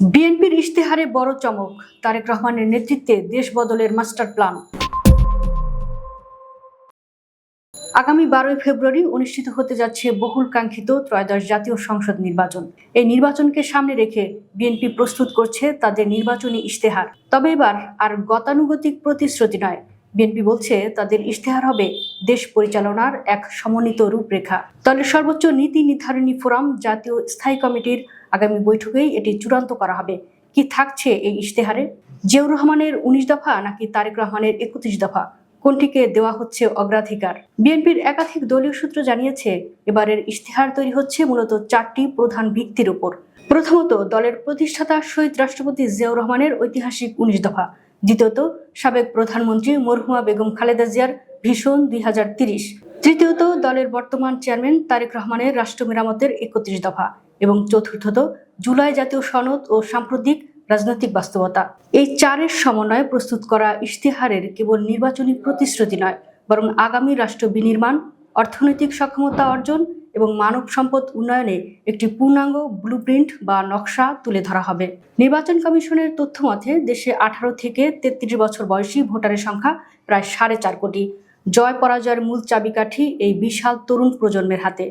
বিএনপির ইশতেহারে বড় চমক, তারেক রহমানের নেতৃত্বে দেশ বদলের মাস্টার প্ল্যান। আগামী বারোই ফেব্রুয়ারি অনুষ্ঠিত হতে যাচ্ছে বহুল কাঙ্ক্ষিত ত্রয়োদশ জাতীয় সংসদ নির্বাচন। এই নির্বাচনকে সামনে রেখে বিএনপি প্রস্তুত করছে তাদের নির্বাচনী ইশতেহার। তবে এবার আর গতানুগতিক প্রতিশ্রুতি নয়। বিএনপি বলছে তাদের ইশতেহার হবে দেশ পরিচালনার এক সমন্বিত রূপরেখা। দলের সর্বোচ্চ নীতি নির্ধারণী ফোরাম জাতীয় স্থায়ী কমিটির আগামী বৈঠকেই এটি চূড়ান্ত করা হবে। কি থাকছে এই ইশতেহারে? জিয়াউর রহমানের উনিশ দফা নাকি তারেক রহমানের একত্রিশ দফা? কোনটিকে দেওয়া হচ্ছে অগ্রাধিকার? বিএনপির একাধিক দলীয় সূত্র জানিয়েছে, এবারের ইশতেহার তৈরি হচ্ছে মূলত চারটি প্রধান ভিত্তির উপর। প্রথমত, দলের প্রতিষ্ঠাতা শহীদ রাষ্ট্রপতি জিয়াউর রহমানের ঐতিহাসিক উনিশ দফা। দ্বিতীয়ত, সাবেক প্রধানমন্ত্রী মরহুমা বেগম খালেদা জিয়ার ভীষণ দুই তৃতীয়ত, দলের বর্তমান চেয়ারম্যান তারেক রহমানের রাষ্ট্র মেরামতের একত্রিশ দফা। এবং চতুর্থত জুলাই জাতীয় সনদ ও সাম্প্রতিক রাজনৈতিক বাস্তবতা। এই চারের সমন্বয়ে প্রস্তুত করা ইশতেহারের কেবল নির্বাচনী প্রতিশ্রুতি নয়, বরং আগামী রাষ্ট্র বিনির্মাণ, অর্থনৈতিক সক্ষমতা অর্জন এবং মানব সম্পদ উন্নয়নে একটি পূর্ণাঙ্গ ব্লুপ্রিন্ট বা নকশা তুলে ধরা হবে। নির্বাচন কমিশনের তথ্য মতে দেশে আঠারো থেকে তেত্রিশ বছর বয়সী ভোটারের সংখ্যা প্রায় সাড়ে চার কোটি। জয় পরাজয়ের মূল চাবিকাঠি এই বিশাল তরুণ প্রজন্মের হাতে।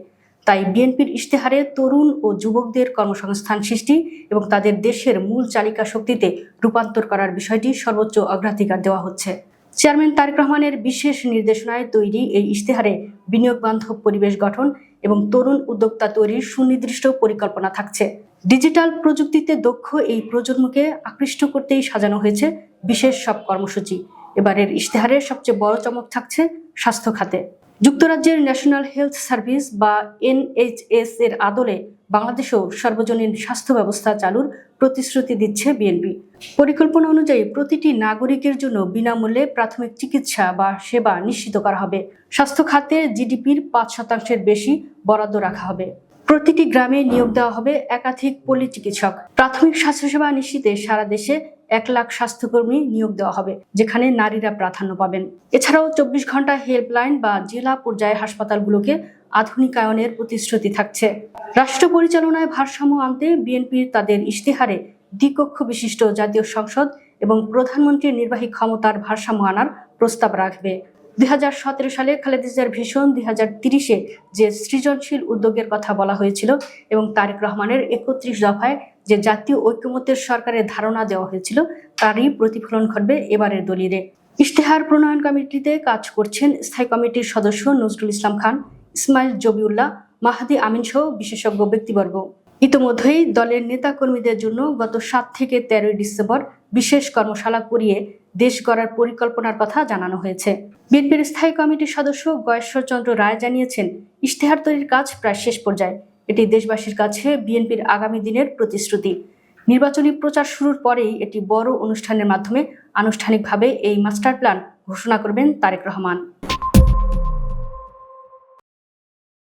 তাই বিএনপির ইশতেহারে তরুণ ও যুবকদের কর্মসংস্থান সৃষ্টি এবং তাদের দেশের মূল চালিকা শক্তিতে রূপান্তর করার বিষয়টি সর্বোচ্চ অগ্রাধিকার দেওয়া হচ্ছে। চেয়ারম্যান তারেক রহমানের বিশেষ নির্দেশনায় তৈরি এই ইশতেহারে বিনিয়োগ বান্ধব পরিবেশ গঠন এবং তরুণ উদ্যোক্তা তৈরির সুনির্দিষ্ট পরিকল্পনা থাকছে। ডিজিটাল প্রযুক্তিতে দক্ষ এই প্রজন্মকে আকৃষ্ট করতেই সাজানো হয়েছে বিশেষ সব কর্মসূচি। এবারের ইশতেহারের সবচেয়ে বড় চমক থাকছে স্বাস্থ্য খাতে। যুক্তরাজ্যের ন্যাশনাল হেলথ সার্ভিস বা এনএইচএস এর আদলে বাংলাদেশেও সর্বজনীন স্বাস্থ্য ব্যবস্থা চালুর প্রতিশ্রুতি দিচ্ছে বিএনপি। পরিকল্পনা অনুযায়ী প্রতিটি নাগরিকের জন্য বিনামূল্যে প্রাথমিক চিকিৎসা বা সেবা নিশ্চিত করা হবে। স্বাস্থ্য খাতে জিডিপির পাঁচ শতাংশের বেশি বরাদ্দ রাখা হবে। প্রতিটি গ্রামে নিয়োগ দেওয়া হবে একাধিক পল্লী চিকিৎসক। প্রাথমিক স্বাস্থ্যসেবা নিশ্চিতে সারা দেশে এক লাখ স্বাস্থ্যকর্মী নিয়োগ দেওয়া হবে, যেখানে নারীরা প্রাধান্য পাবেন। এছাড়াও চব্বিশ ঘণ্টা হেল্পলাইন বা জেলা পর্যায়ে হাসপাতালগুলোকে আধুনিকায়নের প্রতিশ্রুতি থাকছে। রাষ্ট্র পরিচালনায় ভারসাম্য আনতে বিএনপির তাদের ইশতেহারে দ্বিকক্ষ বিশিষ্ট জাতীয় সংসদ এবং প্রধানমন্ত্রীর নির্বাহী ক্ষমতার ভারসাম্য আনার প্রস্তাব রাখবে। দুই হাজার সতেরো সালে খালেদা জিয়ার ভীষণ দুই হাজার তিরিশে যে সৃজনশীল উদ্যোগের কথা বলা হয়েছিল এবং তারেক রহমানের একত্রিশ দফায় যে জাতীয় ঐক্যমত্যের সরকারের ধারণা দেওয়া হয়েছিল, তারই প্রতিফলন ঘটবে এবারের দলিলে। ইশতেহার প্রণয়ন কমিটিতে কাজ করছেন স্থায়ী কমিটির সদস্য নজরুল ইসলাম খান, ইসমাইল জবিউল্লাহ, মাহাদি আমিন সহ বিশেষজ্ঞ ব্যক্তিবর্গ। ইতোমধ্যেই দলের নেতাকর্মীদের জন্য গত সাত থেকে তেরোই ডিসেম্বর বিশেষ কর্মশালা করিয়ে দেশ গড়ার পরিকল্পনার কথা জানানো হয়েছে। বিএনপির স্থায়ী কমিটির সদস্য গয়েশ্বরচন্দ্র রায় জানিয়েছেন, ইশতেহার তৈরির কাজ প্রায় শেষ পর্যায়ে। এটি দেশবাসীর কাছে বিএনপির আগামী দিনের প্রতিশ্রুতি। নির্বাচনী প্রচার শুরুর পরেই এটি বড় অনুষ্ঠানের মাধ্যমে আনুষ্ঠানিকভাবে এই মাস্টার প্ল্যান ঘোষণা করবেন তারেক রহমান।